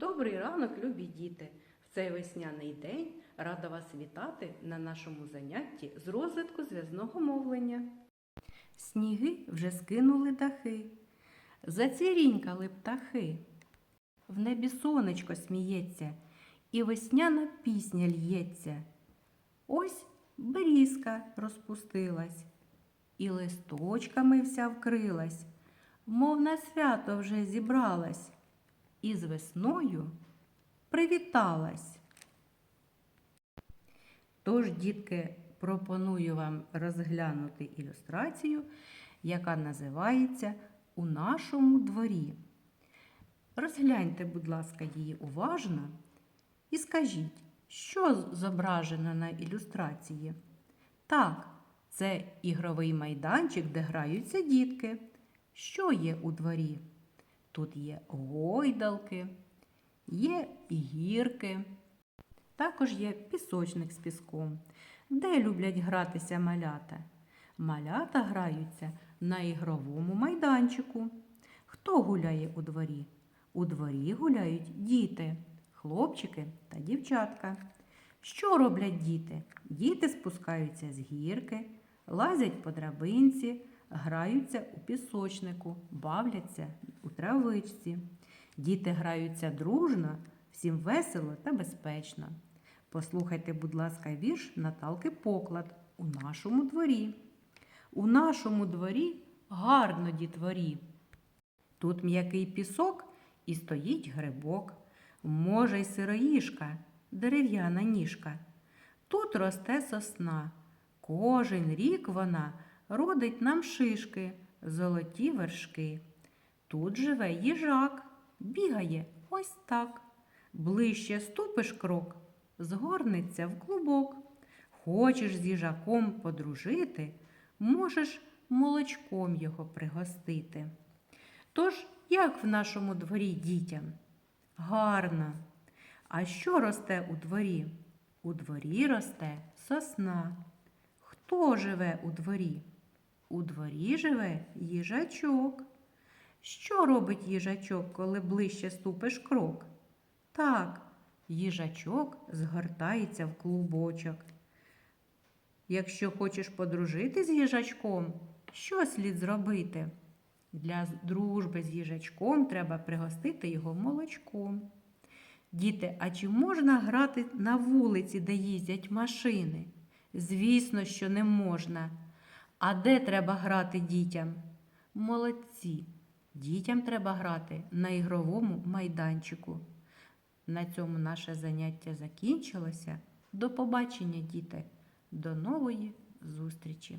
Добрий ранок, любі діти! В цей весняний день рада вас вітати на нашому занятті з розвитку зв'язного мовлення. Сніги вже скинули дахи, зацвірінькали птахи. В небі сонечко сміється, і весняна пісня л'ється. Ось берізка розпустилась, і листочками вся вкрилась, мов на свято вже зібралась і з весною привіталась. Тож, дітки, пропоную вам розглянути ілюстрацію, яка називається У нашому дворі. Розгляньте, будь ласка, її уважно і скажіть, що зображено на ілюстрації? Так, це ігровий майданчик, де граються дітки. Що є у дворі? Тут є гойдалки, є гірки, також є пісочник з піском, де люблять гратися малята. Малята граються на ігровому майданчику. Хто гуляє у дворі? У дворі гуляють діти, хлопчики та дівчатка. Що роблять діти? Діти спускаються з гірки, лазять по драбинці, граються у пісочнику, бавляться у травичці. Діти граються дружно, всім весело та безпечно. Послухайте, будь ласка, вірш Наталки Поклад у нашому дворі. У нашому дворі гарно дітворі. Тут м'який пісок і стоїть грибок, може й сироїшка, дерев'яна ніжка. Тут росте сосна. Кожен рік вона родить нам шишки, золоті вершки. Тут живе їжак, бігає ось так. Ближче ступиш крок, згорнеться в клубок. Хочеш з їжаком подружити, можеш молочком його пригостити. Тож, як в нашому дворі дітям? Гарно. А що росте у дворі? У дворі росте сосна. Хто живе у дворі? У дворі живе їжачок. Що робить їжачок, коли ближче ступиш крок? Так, їжачок згортається в клубочок. Якщо хочеш подружити з їжачком, що слід зробити? Для дружби з їжачком треба пригостити його молочком. Діти, а чи можна грати на вулиці, де їздять машини? Звісно, що не можна. А де треба грати дітям? Молодці. Дітям треба грати на ігровому майданчику. На цьому наше заняття закінчилося. До побачення, діти. До нової зустрічі!